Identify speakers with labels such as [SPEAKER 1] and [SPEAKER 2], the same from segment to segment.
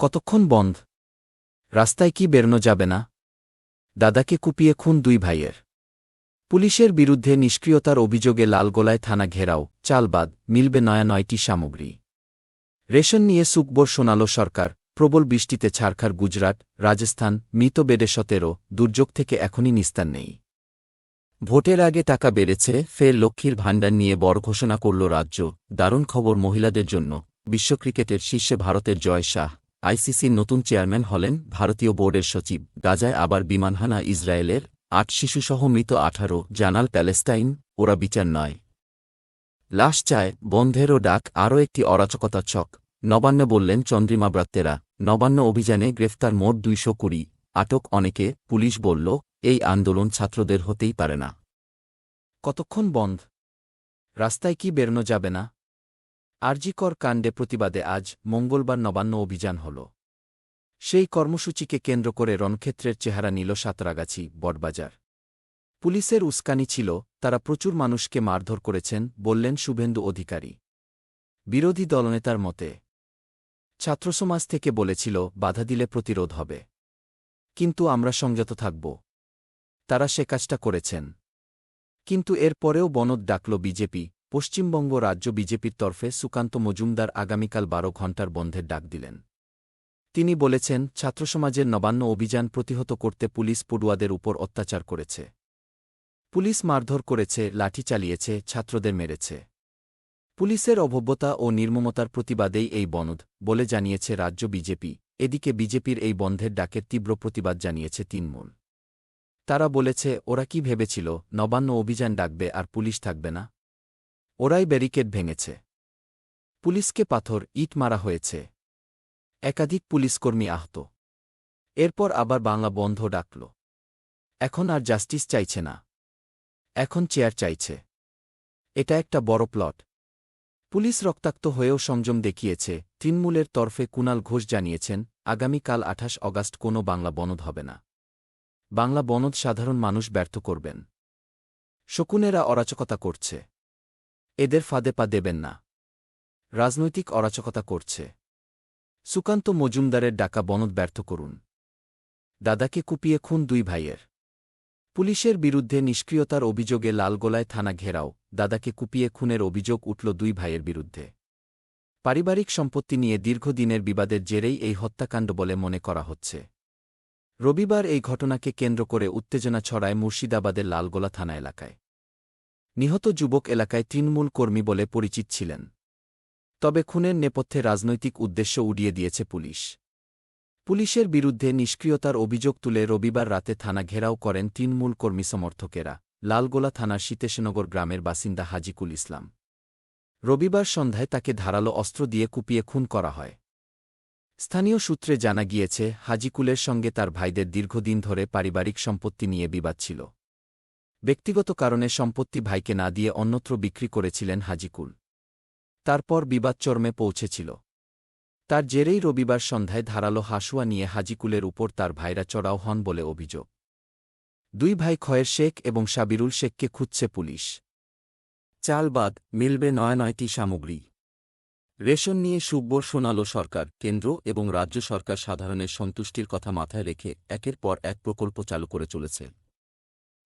[SPEAKER 1] কতক্ষণ বন্ধ? রাস্তায় কি বেরোনো যাবে না? দাদাকে কুপিয়ে খুন দুই ভাইয়ের। পুলিশের বিরুদ্ধে নিষ্ক্রিয়তার অভিযোগে লালগোলায় থানা ঘেরাও চালবাদ মিলবে নয়া নয়টি সামগ্রী। রেশন নিয়ে সুকবর শোনাল সরকার, প্রবল বৃষ্টিতে ছারখার গুজরাট, রাজস্থান, মৃত বেড়ে সতেরো, দুর্যোগ থেকে এখনই নিস্তার নেই। ভোটের আগে টাকা বেড়েছে, ফের লক্ষ্মীর ভাণ্ডার নিয়ে বড় ঘোষণা করল রাজ্য, দারুণ খবর মহিলাদের জন্য, বিশ্ব ক্রিকেটের শীর্ষে ভারতের জয় শাহ। আইসিসির নতুন চেয়ারম্যান হলেন ভারতীয় বোর্ডের সচিব। গাজায় আবার বিমানহানা ইসরায়েলের আট শিশুসহ মৃত আঠারো, জানাল প্যালেস্টাইন। ওরা বিচার নয়। লাশ চায় বন্ধেরও ডাক, আরও একটি অরাচকতা ছক। নবান্ন বললেন চন্দ্রিমা ব্রাত্যেরা, নবান্ন অভিযানে গ্রেফতার মোট দুইশো কুড়ি। আটক অনেকে, পুলিশ বলল, এই আন্দোলন ছাত্রদের হতেই পারে না। কতক্ষণ বন্ধ? রাস্তায় কি বেরোনো যাবে না? আরজিকর কাণ্ডে প্রতিবাদে আজ মঙ্গলবার নবান্ন অভিযান হল। সেই কর্মসূচিকে কেন্দ্র করে রণক্ষেত্রের চেহারা নিল সাঁতরাগাছি বটবাজার। পুলিশের উস্কানি ছিল, তারা প্রচুর মানুষকে মারধর করেছেন, বললেন শুভেন্দু অধিকারী। বিরোধী দলনেতার মতে, ছাত্রসমাজ থেকে বলেছিল, বাধা দিলে প্রতিরোধ হবে। কিন্তু আমরা সংযত থাকব। তারা সে কাজটা করেছেন। কিন্তু এর পরেও বনদ ডাকল বিজেপি পশ্চিমবঙ্গ রাজ্য বিজেপির তরফে সুকান্ত মজুমদার আগামীকাল বারো ঘণ্টার বন্ধের ডাক দিলেন। তিনি বলেছেন, ছাত্রসমাজের নবান্ন অভিযান প্রতিহত করতে পুলিশ পড়ুয়াদের উপর অত্যাচার করেছে। পুলিশ মারধর করেছে, লাঠি চালিয়েছে, ছাত্রদের মেরেছে। পুলিশের অভব্যতা ও নির্মমতার প্রতিবাদেই এই বনদ বলে জানিয়েছে রাজ্য বিজেপি। এদিকে বিজেপির এই বন্ধের ডাকের তীব্র প্রতিবাদ জানিয়েছে তিনমূল তারা বলেছে, ওরা কি ভেবেছিল? নবান্ন অভিযান ডাকবে আর পুলিশ থাকবে না? ওরাই ব্যারিকেড ভেঙেছে। পুলিশকে পাথর, ইট মারা হয়েছে। একাধিক পুলিশকর্মী আহত। এরপর আবার বাংলা বন্ধ ডাকল। এখন আর জাস্টিস চাইছে না। এখন চেয়ার চাইছে। এটা একটা বড় প্লট। পুলিশ রক্তাক্ত হয়েও সংযম দেখিয়েছে, তৃণমূলের তরফে কুনাল ঘোষ জানিয়েছেন আগামীকাল আঠাশ অগাস্ট কোনো বাংলা বনদ হবে না। বাংলা বনদ সাধারণ মানুষ ব্যর্থ করবেন। শকুনেরা অরাচকতা করছে। এদের ফাঁদে পা দেবেন না। রাজনৈতিক অরাচকতা করছে। সুকান্ত মজুমদারের ডাকা বনদ ব্যর্থ করুন। দাদাকে কুপিয়ে খুন দুই ভাইয়ের। পুলিশের বিরুদ্ধে নিষ্ক্রিয়তার অভিযোগে লালগোলায় থানা ঘেরাও, দাদাকে কুপিয়ে খুনের অভিযোগ উঠল দুই ভাইয়ের বিরুদ্ধে। পারিবারিক সম্পত্তি নিয়ে দীর্ঘদিনের বিবাদের জেরেই এই হত্যাকাণ্ড বলে মনে করা হচ্ছে। রবিবার এই ঘটনাকে কেন্দ্র করে উত্তেজনা ছড়ায় মুর্শিদাবাদের লালগোলা থানা এলাকায়। নিহত যুবক এলাকায় তৃণমূল কর্মী বলে পরিচিত ছিলেন। তবে খুনের নেপথ্যে রাজনৈতিক উদ্দেশ্য উড়িয়ে দিয়েছে পুলিশ। পুলিশের বিরুদ্ধে নিষ্ক্রিয়তার অভিযোগ তুলে রবিবার রাতে থানা ঘেরাও করেন তৃণমূল কর্মী সমর্থকেরা, লালগোলা থানার সীতেশনগর গ্রামের বাসিন্দা হাজিকুল ইসলাম। রবিবার সন্ধ্যায় তাকে ধারালো অস্ত্র দিয়ে কুপিয়ে খুন করা হয়। স্থানীয় সূত্রে জানা গিয়েছে, হাজিকুলের সঙ্গে তার ভাইদের দীর্ঘদিন ধরে পারিবারিক সম্পত্তি নিয়ে বিবাদ ছিল। ব্যক্তিগত কারণে সম্পত্তি ভাইকে না দিয়ে অন্যত্র বিক্রি করেছিলেন হাজিকুল। তারপর বিবাদ চর্মে পৌঁছেছিল। তার জেরেই রবিবার সন্ধ্যায় ধারালো হাসুয়া নিয়ে হাজিকুলের উপর তার ভাইরা চড়াও হন বলে অভিযোগ। দুই ভাই খয়ের শেখ এবং সাবিরুল শেখকে খুঁজছে পুলিশ। চালবাদ মিলবে নয় নয়টি সামগ্রী। রেশন নিয়ে সুব্বর শোনাল সরকার, কেন্দ্র এবং রাজ্য সরকার সাধারণের সন্তুষ্টির কথা মাথায় রেখে একের পর এক প্রকল্প চালু করে চলেছে।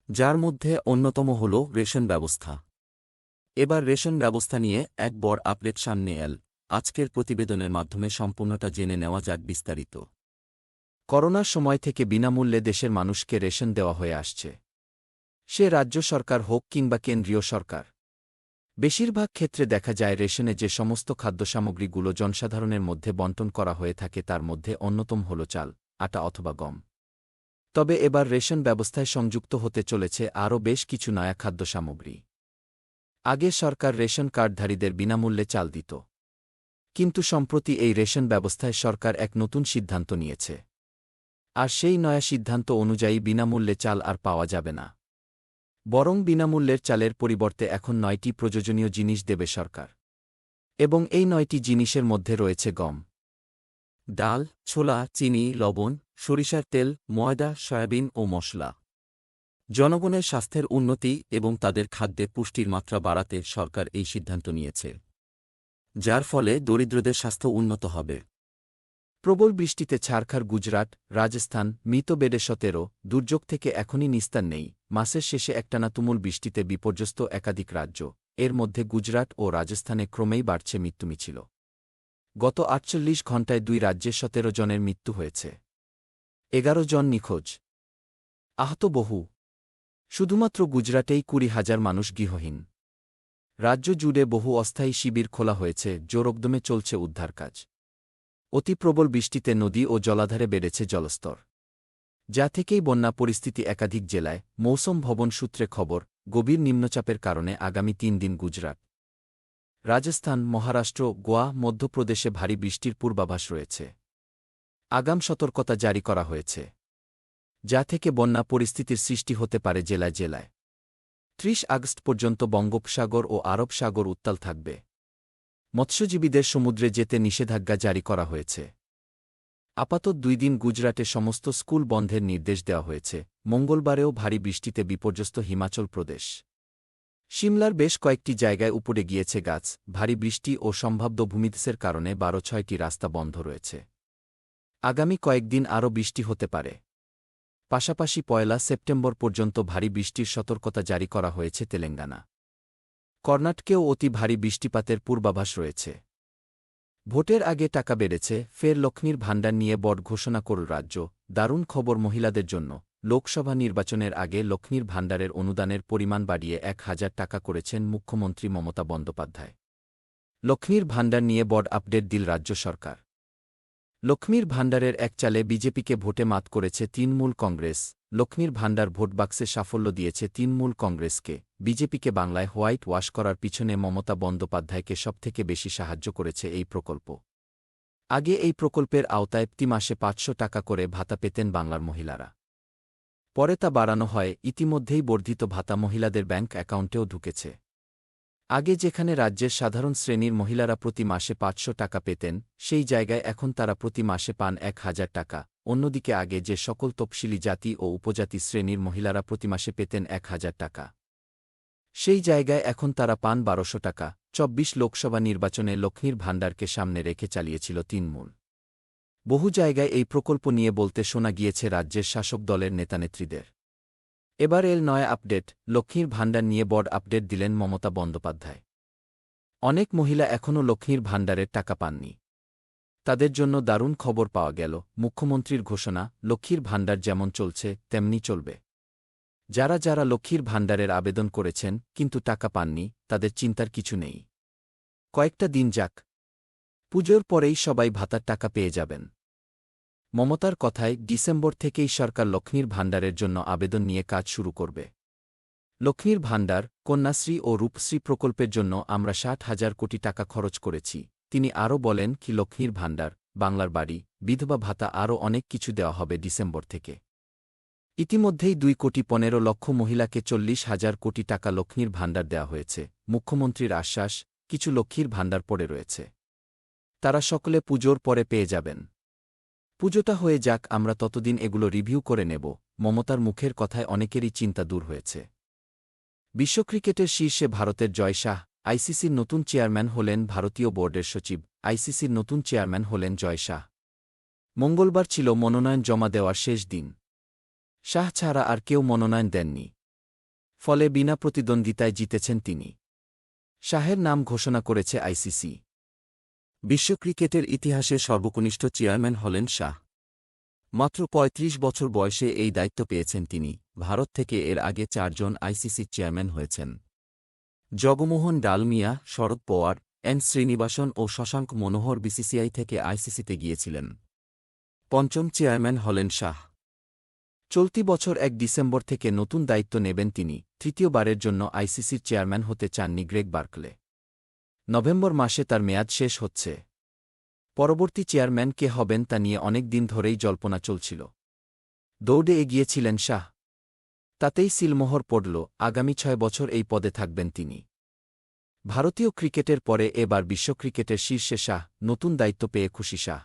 [SPEAKER 1] যার মধ্যে অন্যতম হল রেশন ব্যবস্থা। এবার রেশন ব্যবস্থা নিয়ে এক বড় আপডেট সামনে এল। আজকের প্রতিবেদনের মাধ্যমে সম্পূর্ণটা জেনে নেওয়া যাক বিস্তারিত। করোনার সময় থেকে বিনামূল্যে দেশের মানুষকে রেশন দেওয়া হয়ে আসছে। সে রাজ্য সরকার হোক কিংবা কেন্দ্রীয় সরকার। বেশিরভাগ ক্ষেত্রে দেখা যায় রেশনে যে সমস্ত খাদ্যসামগ্রীগুলো জনসাধারণের মধ্যে বন্টন করা হয়ে থাকে তার মধ্যে অন্যতম হল চাল, আটা অথবা গম। তবে এবার রেশন ব্যবস্থায় সংযুক্ত হতে চলেছে আরও বেশ কিছু নয়া খাদ্য সামগ্রী আগে সরকার রেশন কার্ডধারীদের বিনামূল্যে চাল দিত। কিন্তু সম্প্রতি এই রেশন ব্যবস্থায় সরকার এক নতুন সিদ্ধান্ত নিয়েছে। আর সেই নয়া সিদ্ধান্ত অনুযায়ী বিনামূল্যে চাল আর পাওয়া যাবে না। বরং বিনামূল্যের চালের পরিবর্তে এখন নয়টি প্রয়োজনীয় জিনিস দেবে সরকার। এবং এই নয়টি জিনিসের মধ্যে রয়েছে গম। ডাল, ছোলা, চিনি, লবণ, সরিষার তেল, ময়দা, সয়াবিন ও মশলা। জনগণের স্বাস্থ্যের উন্নতি এবং তাদের খাদ্যে পুষ্টির মাত্রা বাড়াতে সরকার এই সিদ্ধান্ত নিয়েছে। যার ফলে দরিদ্রদের স্বাস্থ্য উন্নত হবে। প্রবল বৃষ্টিতে ছারখার গুজরাট, রাজস্থান, মৃত বেডে সতেরো, দুর্যোগ থেকে এখনই নিস্তার নেই। মাসের শেষে একটানা তুমুল বৃষ্টিতে বিপর্যস্ত একাধিক রাজ্য। এর মধ্যে গুজরাট ও রাজস্থানে ক্রমেই বাড়ছে মৃত্যু মিছিল গত আটচল্লিশ ঘণ্টায় দুই রাজ্যে সতেরো জনের মৃত্যু হয়েছে। এগারো জন নিখোঁজ। আহত বহু। শুধুমাত্র গুজরাটেই কুড়ি হাজার মানুষ গৃহহীন। রাজ্য জুড়ে বহু অস্থায়ী শিবির খোলা হয়েছে, জোরকদমে চলছে উদ্ধার কাজ। অতি প্রবল বৃষ্টিতে নদী ও জলাধারে বেড়েছে জলস্তর। যা থেকেই বন্যা পরিস্থিতি একাধিক জেলায়, মৌসম ভবন সূত্রে খবর, গভীর নিম্নচাপের কারণে আগামী তিন দিন গুজরাট। রাজস্থান, মহারাষ্ট্র, গোয়া, মধ্যপ্রদেশে ভারী বৃষ্টির পূর্বাভাস রয়েছে। আগাম সতর্কতা জারি করা হয়েছে। যা থেকে বন্যা পরিস্থিতির সৃষ্টি হতে পারে জেলায় জেলায়। ত্রিশ আগস্ট পর্যন্ত বঙ্গোপসাগর ও আরব সাগর উত্তাল থাকবে। মৎস্যজীবীদের সমুদ্রে যেতে নিষেধাজ্ঞা জারি করা হয়েছে। আপাতত দুই দিন গুজরাটে সমস্ত স্কুল বন্ধের নির্দেশ দেওয়া হয়েছে। মঙ্গলবারেও ভারী বৃষ্টিতে বিপর্যস্ত হিমাচল প্রদেশ। সিমলার বেশ কয়েকটি জায়গায় উপরে গিয়েছে গাছ, ভারী বৃষ্টি ও সম্ভাব্য ভূমিধসের কারণে বারো ছয়টি রাস্তা বন্ধ রয়েছে। আগামী কয়েকদিন আরও বৃষ্টি হতে পারে। পাশাপাশি পয়লা সেপ্টেম্বর পর্যন্ত ভারী বৃষ্টির সতর্কতা জারি করা হয়েছে তেলেঙ্গানা। কর্ণাটকেও অতি ভারী বৃষ্টিপাতের পূর্বাভাস রয়েছে। ভোটের আগে টাকা বেড়েছে, ফের লক্ষ্মীর ভাণ্ডার নিয়ে বট ঘোষণা করল রাজ্য, দারুণ খবর মহিলাদের জন্য। লোকসভা নির্বাচনের আগে লক্ষ্মীর ভাণ্ডারের অনুদানের পরিমাণ বাড়িয়ে এক হাজার টাকা করেছেন মুখ্যমন্ত্রী মমতা বন্দ্যোপাধ্যায়। লক্ষ্মীর ভাণ্ডার নিয়ে বড আপডেট দিল রাজ্য সরকার। লক্ষ্মীর ভাণ্ডারের এক চালে বিজেপিকে ভোটে মাত করেছে তৃণমূল কংগ্রেস। লক্ষ্মীর ভাণ্ডার ভোটবাক্সে সাফল্য দিয়েছে তৃণমূল কংগ্রেসকে। বিজেপিকে বাংলায় হোয়াইট ওয়াশ করার পিছনে মমতা বন্দ্যোপাধ্যায়কে সবথেকে বেশি সাহায্য করেছে এই প্রকল্প। আগে এই প্রকল্পের আওতায় প্রতি মাসে পাঁচশো টাকা করে ভাতা পেতেন বাংলার মহিলারা। পরে তা বাড়ানো হয়, ইতিমধ্যেই বর্ধিত ভাতা মহিলাদের ব্যাংক অ্যাকাউন্টেও ঢুকেছে। আগে যেখানে রাজ্যের সাধারণ শ্রেণির মহিলারা প্রতি মাসে পাঁচশো টাকা পেতেন, সেই জায়গায় এখন তারা প্রতি মাসে পান এক হাজার টাকা। অন্যদিকে আগে যে সকল তফসিলি জাতি ও উপজাতি শ্রেণির মহিলারা প্রতি মাসে পেতেন এক হাজার টাকা। সেই জায়গায় এখন তারা পান বারোশো টাকা। চব্বিশ লোকসভা নির্বাচনে লক্ষ্মীর ভাণ্ডারকে সামনে রেখে চালিয়েছিল তিনমূল বহু জায়গায় এই প্রকল্প নিয়ে বলতে শোনা গিয়েছে রাজ্যের শাসক দলের নেতানেত্রীদের। এবার এল নয় আপডেট, লক্ষ্মীর ভাণ্ডার নিয়ে বড় আপডেট দিলেন মমতা বন্দ্যোপাধ্যায়। অনেক মহিলা এখনও লক্ষ্মীর ভাণ্ডারের টাকা পাননি। তাদের জন্য দারুণ খবর পাওয়া গেল, মুখ্যমন্ত্রীর ঘোষণা, লক্ষ্মীর ভাণ্ডার যেমন চলছে, তেমনি চলবে। যারা যারা লক্ষ্মীর ভাণ্ডারের আবেদন করেছেন, কিন্তু টাকা পাননি, তাদের চিন্তার কিছু নেই। কয়েকটা দিন যাক। পুজোর পরেই সবাই ভাতার টাকা পেয়ে যাবেন। মমতার কথায় ডিসেম্বর থেকেই সরকার লক্ষ্মীর ভাণ্ডারের জন্য আবেদন নিয়ে কাজ শুরু করবে। লক্ষ্মীর ভাণ্ডার, কন্যাশ্রী ও রূপশ্রী প্রকল্পের জন্য আমরা ষাট হাজার কোটি টাকা খরচ করেছি। তিনি আরও বলেন কি, লক্ষ্মীর ভাণ্ডার, বাংলার বাড়ি, বিধবা ভাতা আরও অনেক কিছু দেওয়া হবে ডিসেম্বর থেকে। ইতিমধ্যেই দুই কোটি পনেরো লক্ষ মহিলাকে চল্লিশ হাজার কোটি টাকা লক্ষ্মীর ভাণ্ডার দেওয়া হয়েছে। মুখ্যমন্ত্রীর আশ্বাস, কিছু লক্ষ্মীর ভাণ্ডার পড়ে রয়েছে। তারা সকলে পুজোর পরে পেয়ে যাবেন। পুজোটা হয়ে যাক, আমরা ততদিন এগুলো রিভিউ করে নেব। মমতার মুখের কথায় অনেকেরই চিন্তা দূর হয়েছে। বিশ্ব ক্রিকেটের শীর্ষে ভারতের জয় শাহ, আইসিসির নতুন চেয়ারম্যান হলেন ভারতীয় বোর্ডের সচিব, আইসিসির নতুন চেয়ারম্যান হলেন জয় শাহ। মঙ্গলবার ছিল মনোনয়ন জমা দেওয়ার শেষ দিন। শাহ ছাড়া আর কেউ মনোনয়ন দেননি। ফলে বিনা প্রতিদ্বন্দ্বিতায় জিতেছেন তিনি। শাহের নাম ঘোষণা করেছে আইসিসি। বিশ্ব ক্রিকেটের ইতিহাসে সর্বকনিষ্ঠ চেয়ারম্যান হলেন শাহ। মাত্র ৩৫ বছর বয়সে এই দায়িত্ব পেয়েছেন তিনি। ভারত থেকে এর আগে চারজন আইসিসির চেয়ারম্যান হয়েছেন। জগমোহন ডালমিয়া শরদ পওয়ার, এন শ্রীনিবাসন ও শশাঙ্ক মনোহর বিসিসিআই থেকে আইসিসিতে গিয়েছিলেন। পঞ্চম চেয়ারম্যান হলেন শাহ। চলতি বছর এক ডিসেম্বর থেকে নতুন দায়িত্ব নেবেন তিনি। তৃতীয়বারের জন্য আইসিসির চেয়ারম্যান হতে চাননি গ্রেগ বার্কলে। নভেম্বর মাসে তার মেয়াদ শেষ হচ্ছে। পরবর্তী চেয়ারম্যান কে হবেন তা নিয়ে অনেক দিন ধরেই জল্পনা চলছিল। দৌড়ে এগিয়েছিলেন শাহ। তাতেই সিলমোহর পড়ল, আগামী ছয় বছর এই পদে থাকবেন তিনি। ভারতীয় ক্রিকেটের পরে এবার বিশ্ব ক্রিকেটের শীর্ষে শাহ, নতুন দায়িত্ব পেয়ে খুশি শাহ।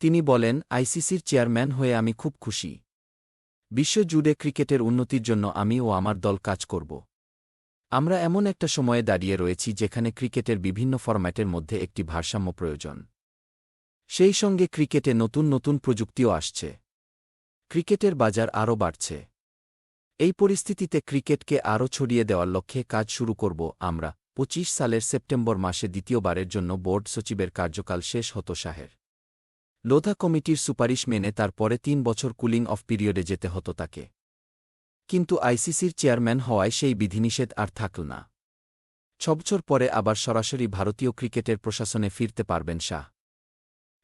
[SPEAKER 1] তিনি বলেন, আইসিসির চেয়ারম্যান হয়ে আমি খুব খুশি। বিশ্বজুড়ে ক্রিকেটের উন্নতির জন্য আমি ও আমার দল কাজ করব। আমরা এমন একটা সময়ে দাঁড়িয়ে রয়েছি যেখানে ক্রিকেটের বিভিন্ন ফরম্যাটের মধ্যে একটি ভারসাম্য প্রয়োজন। সেই সঙ্গে ক্রিকেটে নতুন নতুন প্রযুক্তিও আসছে। ক্রিকেটের বাজার আরও বাড়ছে। এই পরিস্থিতিতে ক্রিকেটকে আরও ছড়িয়ে দেওয়ার লক্ষ্যে কাজ শুরু করব আমরা, পঁচিশ সালের সেপ্টেম্বর মাসে দ্বিতীয়বারের জন্য বোর্ড সচিবের কার্যকাল শেষ হতো শাহের। লোধা কমিটির সুপারিশ মেনে তার পরে তিন বছর কুলিং অফ পিরিয়ডে যেতে হতো তাকে। কিন্তু আইসিসির চেয়ারম্যান হওয়ায় সেই বিধিনিষেধ আর থাকল না। ছবছর পরে আবার সরাসরি ভারতীয় ক্রিকেটের প্রশাসনে ফিরতে পারবেন শাহ।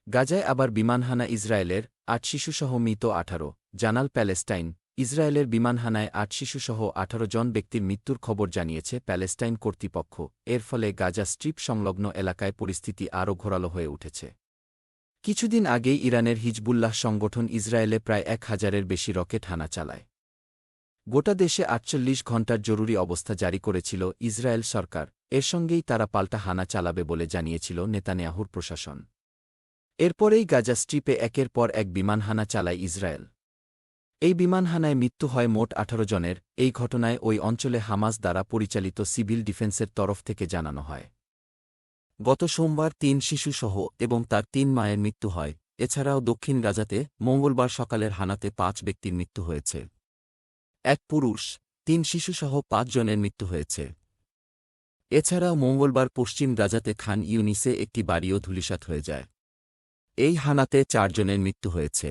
[SPEAKER 1] গাজায় আবার বিমানহানা ইসরায়েলের আট শিশুসহ মৃত আঠারো, জানাল প্যালেস্টাইন। ইসরায়েলের বিমানহানায় আট শিশুসহ আঠারো জন ব্যক্তির মৃত্যুর খবর জানিয়েছে প্যালেস্টাইন কর্তৃপক্ষ। এর ফলে গাজা স্ট্রিপ সংলগ্ন এলাকায় পরিস্থিতি আরও ঘোরালো হয়ে উঠেছে। কিছুদিন আগেই ইরানের হিজবুল্লাহ সংগঠন ইসরায়েলে প্রায় এক হাজারের বেশি রকেট হানা চালায়। গোটা দেশে আটচল্লিশ ঘণ্টার জরুরি অবস্থা জারি করেছিল ইসরায়েল সরকার, এর সঙ্গেই তারা পাল্টা হানা চালাবে বলে জানিয়েছিল নেতানিয়াহুর প্রশাসন। এরপরেই গাজা স্ট্রিপে একের পর এক বিমান হানা চালায় ইসরায়েল। এই বিমানহানায় মৃত্যু হয় মোট আঠারো জনের, এই ঘটনায় ওই অঞ্চলে হামাস দ্বারা পরিচালিত সিভিল ডিফেন্সের তরফ থেকে জানানো হয়।
[SPEAKER 2] গত সোমবার তিন শিশুসহ এবং তার তিন মায়ের মৃত্যু হয়, এছাড়াও দক্ষিণ গাজাতে মঙ্গলবার সকালের হানাতে পাঁচ ব্যক্তির মৃত্যু হয়েছে। এক পুরুষ, তিন শিশুসহ পাঁচ জনের মৃত্যু হয়েছে। এছাড়াও মঙ্গলবার পশ্চিম গাজাতে খান ইউনিসে একটি বাড়িও ধূলিসাৎ হয়ে যায়। এই হানাতে চারজনের মৃত্যু হয়েছে।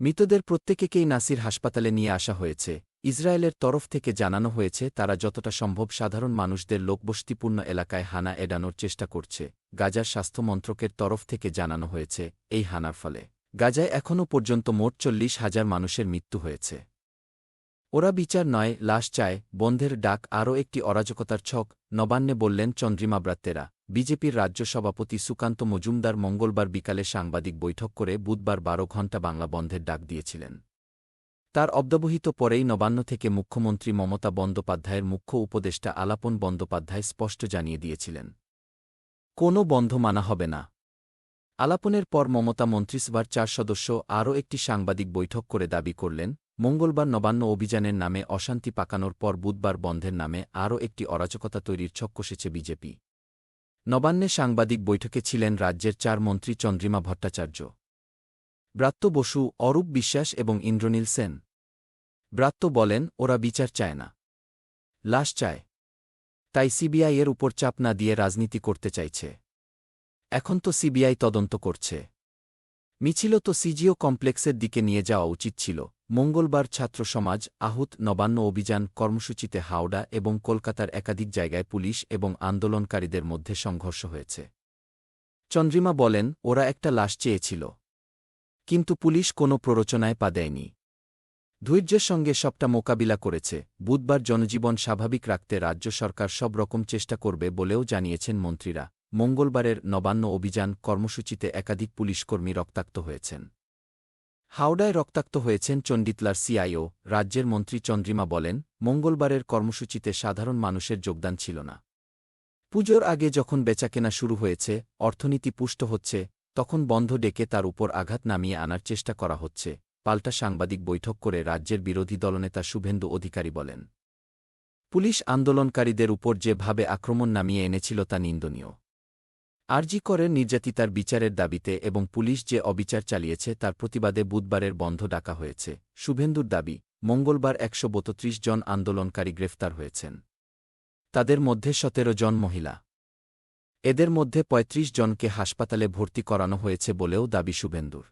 [SPEAKER 1] মৃতদের প্রত্যেকেকেই নাসির হাসপাতালে নিয়ে আসা হয়েছে। ইসরায়েলের তরফ থেকে জানানো হয়েছে, তারা যতটা সম্ভব সাধারণ মানুষদের লোকবস্তিপূর্ণ এলাকায় হানা এড়ানোর চেষ্টা করছে। গাজার স্বাস্থ্য মন্ত্রকের তরফ থেকে জানানো হয়েছে, এই হানার ফলে। গাজায় এখনও পর্যন্ত মোট চল্লিশ হাজার মানুষের মৃত্যু হয়েছে। ওরা বিচার নয়, লাশ চায়, বন্ধের ডাক, আরও একটি অরাজকতার ছক, নবান্নে বললেন চন্দ্রিমা ব্রাত্যেরা বিজেপির রাজ্য সভাপতি সুকান্ত মজুমদার মঙ্গলবার বিকালে সাংবাদিক বৈঠক করে বুধবার বারো ঘণ্টা বাংলা বন্ধের ডাক দিয়েছিলেন। তার অব্যবহিত পরেই নবান্ন থেকে মুখ্যমন্ত্রী মমতা বন্দ্যোপাধ্যায়ের মুখ্য উপদেষ্টা আলাপন বন্দ্যোপাধ্যায় স্পষ্ট জানিয়ে দিয়েছিলেন। কোনো বন্ধ মানা হবে না। আলাপনের পর মমতা মন্ত্রিসভার চার সদস্য আরও একটি সাংবাদিক বৈঠক করে দাবি করলেন মঙ্গলবার নবান্ন অভিযানের নামে অশান্তি পাকানোর পর বুধবার বন্ধের নামে আরও একটি অরাজকতা তৈরির ছক কষেছে বিজেপি। নবান্নে সাংবাদিক বৈঠকে ছিলেন রাজ্যের চার মন্ত্রী চন্দ্রিমা ভট্টাচার্য। ব্রাত্য বসু, অরূপ বিশ্বাস এবং ইন্দ্রনীল সেন। ব্রাত্য বলেন, ওরা বিচার চায় না। লাশ চায়। তাই সিবিআই এর উপর চাপ না দিয়ে রাজনীতি করতে চাইছে। এখন তো সিবিআই তদন্ত করছে। মিছিল তো সিজিও কমপ্লেক্সের দিকে নিয়ে যাওয়া উচিত ছিল। মঙ্গলবার ছাত্র সমাজ আহুত নবান্ন অভিযান কর্মসূচিতে হাওড়া এবং কলকাতার একাধিক জায়গায় পুলিশ এবং আন্দোলনকারীদের মধ্যে সংঘর্ষ হয়েছে। চন্দ্রিমা বলেন, ওরা একটা লাশ চেয়েছিল। কিন্তু পুলিশ কোনো প্ররোচনায় পা দেয়নি। ধৈর্যের সঙ্গে সবটা মোকাবিলা করেছে। বুধবার জনজীবন স্বাভাবিক রাখতে রাজ্য সরকার সব রকম চেষ্টা করবে বলেও জানিয়েছেন মন্ত্রীরা। মঙ্গলবারের নবান্ন অভিযান কর্মসূচিতে একাধিক পুলিশকর্মী রক্তাক্ত হয়েছেন। হাওড়ায় রক্তাক্ত হয়েছেন চণ্ডিতলার সিআইও, রাজ্যের মন্ত্রী চন্দ্রিমা বলেন, মঙ্গলবারের কর্মসূচিতে সাধারণ মানুষের যোগদান ছিল না। পুজোর আগে যখন বেচাকেনা শুরু হয়েছে, অর্থনীতি পুষ্ট হচ্ছে, তখন বন্ধ ডেকে তার উপর আঘাত নামিয়ে আনার চেষ্টা করা হচ্ছে, পাল্টা সাংবাদিক বৈঠক করে রাজ্যের বিরোধী দলনেতা শুভেন্দু অধিকারী বলেন। পুলিশ আন্দোলনকারীদের উপর যেভাবে আক্রমণ নামিয়ে এনেছিল তা নিন্দনীয়। আরজি করে নির্যাতিতার বিচারের দাবিতে এবং পুলিশ যে অবিচার চালিয়েছে তার প্রতিবাদে বুধবারের বন্ধ ডাকা হয়েছে। শুভেন্দুর দাবি, মঙ্গলবার একশো জন আন্দোলনকারী গ্রেফতার হয়েছেন। তাদের মধ্যে সতেরো জন মহিলা। এদের মধ্যে ৩৫ জনকে হাসপাতালে ভর্তি করানো হয়েছে বলেও দাবি শুভেন্দুর।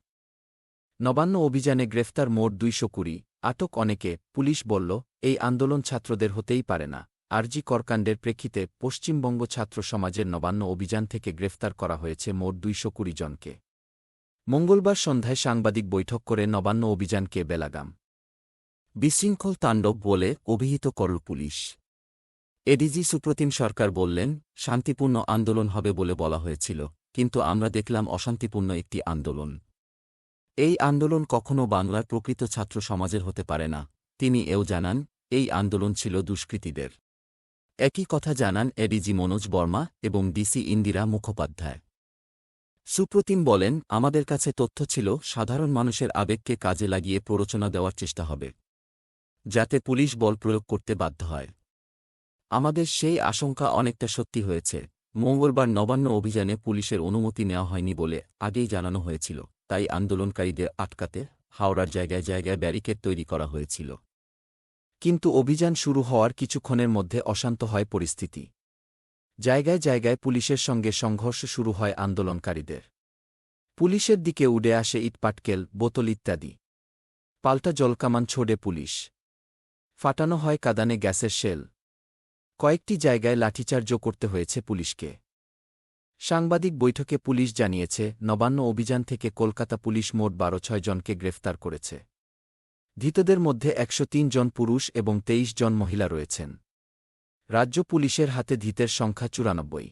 [SPEAKER 1] নবান্ন অভিযানে গ্রেফতার মোট দুইশো কুড়ি। আটক অনেকে, পুলিশ বলল, এই আন্দোলন ছাত্রদের হতেই পারে না। আরজি করকাণ্ডের প্রেক্ষিতে পশ্চিমবঙ্গ ছাত্র সমাজের নবান্ন অভিযান থেকে গ্রেফতার করা হয়েছে মোট দুইশো কুড়ি জনকে। মঙ্গলবার সন্ধ্যায় সাংবাদিক বৈঠক করে নবান্ন অভিযানকে বেলাগাম।
[SPEAKER 2] বিশৃঙ্খল তাণ্ডব বলে অভিহিত করল পুলিশ। এডিজি সুপ্রতিম সরকার বললেন, শান্তিপূর্ণ আন্দোলন হবে বলে বলা হয়েছিল, কিন্তু আমরা দেখলাম অশান্তিপূর্ণ একটি আন্দোলন। এই আন্দোলন কখনও বাংলার প্রকৃত ছাত্র সমাজের হতে পারে না, তিনি এও জানান, এই আন্দোলন ছিল দুষ্কৃতীদের। একই কথা জানান এডিজি মনোজ বর্মা এবং ডিসি ইন্দিরা মুখোপাধ্যায়। সুপ্রতিম বলেন, আমাদের কাছে তথ্য ছিল, সাধারণ মানুষের আবেগকে কাজে লাগিয়ে প্ররোচনা দেওয়ার চেষ্টা হবে, যাতে পুলিশ বল প্রয়োগ করতে বাধ্য হয়। আমাদের সেই আশঙ্কা অনেকটা সত্যি হয়েছে। মঙ্গলবার নবান্ন অভিযানে পুলিশের অনুমতি নেওয়া হয়নি বলে আগেই জানানো হয়েছিল। তাই আন্দোলনকারীদের আটকাতে হাওড়ার জায়গায় জায়গায় ব্যারিকেড তৈরি করা হয়েছিল।
[SPEAKER 1] কিন্তু অভিযান শুরু হওয়ার কিছুক্ষণের মধ্যে অশান্ত হয় পরিস্থিতি। জায়গায় জায়গায় পুলিশের সঙ্গে সংঘর্ষ শুরু হয় আন্দোলনকারীদের। পুলিশের দিকে উড়ে আসে ইটপাটকেল বোতল ইত্যাদি। পাল্টা জলকামান ছোড়ে পুলিশ। ফাটানো হয় কাদানে গ্যাসের শেল। কয়েকটি জায়গায় লাঠিচার্জ করতে হয়েছে পুলিশকে। সাংবাদিক বৈঠকে পুলিশ জানিয়েছে, নবান্ন অভিযান থেকে কলকাতা পুলিশ মোট বারো ছয় জনকে গ্রেফতার করেছে। ধৃতদের মধ্যে একশো তিন জন পুরুষ এবং তেইশ জন মহিলা রয়েছেন। রাজ্য পুলিশের হাতে ধৃতের সংখ্যা চুরানব্বই।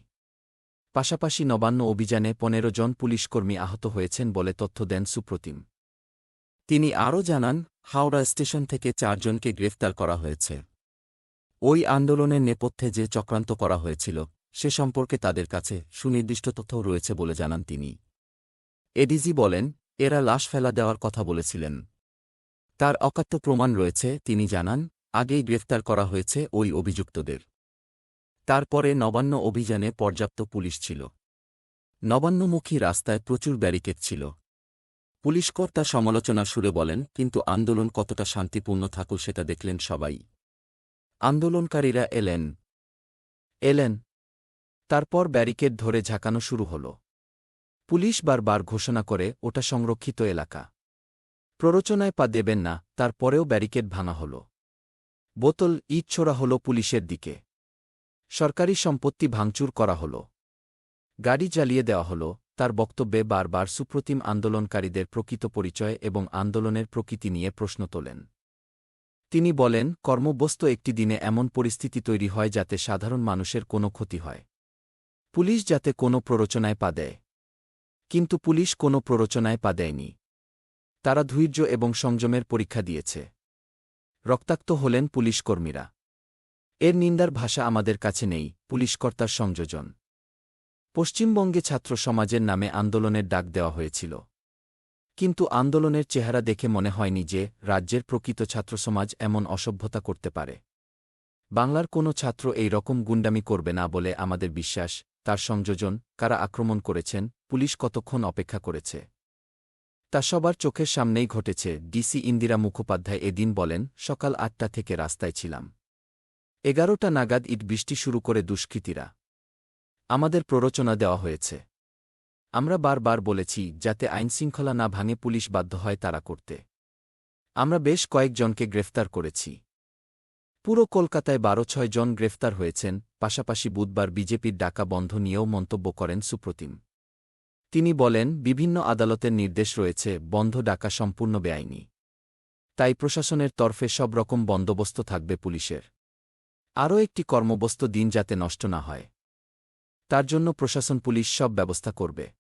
[SPEAKER 1] পাশাপাশি নবান্ন অভিযানে পনেরো জন পুলিশকর্মী আহত হয়েছেন বলে তথ্য দেন সুপ্রতিম।
[SPEAKER 2] তিনি আরও জানান, হাওড়া স্টেশন থেকে চারজনকে গ্রেফতার করা হয়েছে। ওই আন্দোলনের নেপথ্যে যে চক্রান্ত করা হয়েছিল, সে সম্পর্কে তাদের কাছে সুনির্দিষ্ট তথ্যও রয়েছে বলে জানান তিনি। এডিজি বলেন, এরা লাশ ফেলা দেওয়ার কথা বলেছিলেন। তার অকাট্য প্রমাণ রয়েছে, তিনি জানান, আগেই গ্রেফতার করা হয়েছে ওই অভিযুক্তদের। তারপরে নবান্ন অভিযানে পর্যাপ্ত পুলিশ ছিল। নবান্নমুখী রাস্তায় প্রচুর ব্যারিকেড ছিল। পুলিশকর্তা সমালোচনা সুরে বলেন, কিন্তু আন্দোলন কতটা শান্তিপূর্ণ থাকুক সেটা দেখলেন সবাই। আন্দোলনকারীরা এলেন।
[SPEAKER 1] এলেন। তারপর ব্যারিকেড ধরে ঝাঁকানো শুরু হল। পুলিশ বারবার ঘোষণা করে, ওটা সংরক্ষিত এলাকা। প্ররোচনায় পা দেবেন না, তারপরেও ব্যারিকেড ভাঙা হল। বোতল ইট ছোড়া হল পুলিশের দিকে। সরকারি সম্পত্তি ভাঙচুর করা হল। গাড়ি জ্বালিয়ে দেওয়া হল, তার বক্তব্যে বারবার সুপ্রতিম আন্দোলনকারীদের প্রকৃত পরিচয় এবং আন্দোলনের প্রকৃতি নিয়ে প্রশ্ন তোলেন। তিনি বলেন, কর্মব্যস্ত একটি দিনে এমন পরিস্থিতি তৈরি হয় যাতে সাধারণ মানুষের কোনো ক্ষতি হয়। পুলিশ যাতে কোনো প্ররোচনায় পা দেয়। কিন্তু পুলিশ কোনো প্ররোচনায় পা দেয়নি। তারা ধৈর্য এবং সংযমের পরীক্ষা দিয়েছে। রক্তাক্ত হলেন পুলিশকর্মীরা। এর নিন্দার ভাষা আমাদের কাছে নেই, পুলিশকর্তার সংযোজন। পশ্চিমবঙ্গে ছাত্র সমাজের নামে আন্দোলনের ডাক দেওয়া হয়েছিল। কিন্তু আন্দোলনের চেহারা দেখে মনে হয়নি যে রাজ্যের প্রকৃত ছাত্রসমাজ এমন অসভ্যতা করতে পারে। বাংলার কোনো ছাত্র এই রকম গুন্ডামি করবে না বলে আমাদের বিশ্বাস, তার সংযোজন, কারা আক্রমণ করেছেন, পুলিশ কতক্ষণ অপেক্ষা করেছে। তা সবার চোখের সামনেই ঘটেছে, ডিসি ইন্দিরা মুখোপাধ্যায় এদিন বলেন, সকাল আটটা থেকে রাস্তায় ছিলাম। এগারোটা নাগাদ ইট বৃষ্টি শুরু করে দুষ্কৃতীরা। আমাদের প্ররোচনা দেওয়া হয়েছে। আমরা বারবার বলেছি, যাতে আইনশৃঙ্খলা না ভাঙে পুলিশ বাধ্য হয় তারা করতে। আমরা বেশ কয়েকজনকে গ্রেফতার করেছি। পুরো কলকাতায় বারো ছয় জন গ্রেফতার হয়েছেন, পাশাপাশি বুধবার বিজেপির ডাকা বন্ধ নিয়েও মন্তব্য করেন সুপ্রতিম। তিনি বলেন, বিভিন্ন আদালতের নির্দেশ রয়েছে, বন্ধ ডাকা সম্পূর্ণ বেআইনি। তাই প্রশাসনের তরফে সব রকম বন্দোবস্ত থাকবে পুলিশের। আরও একটি কর্মবস্ত দিন যাতে নষ্ট না হয়। তার জন্য প্রশাসন পুলিশ সব ব্যবস্থা করবে।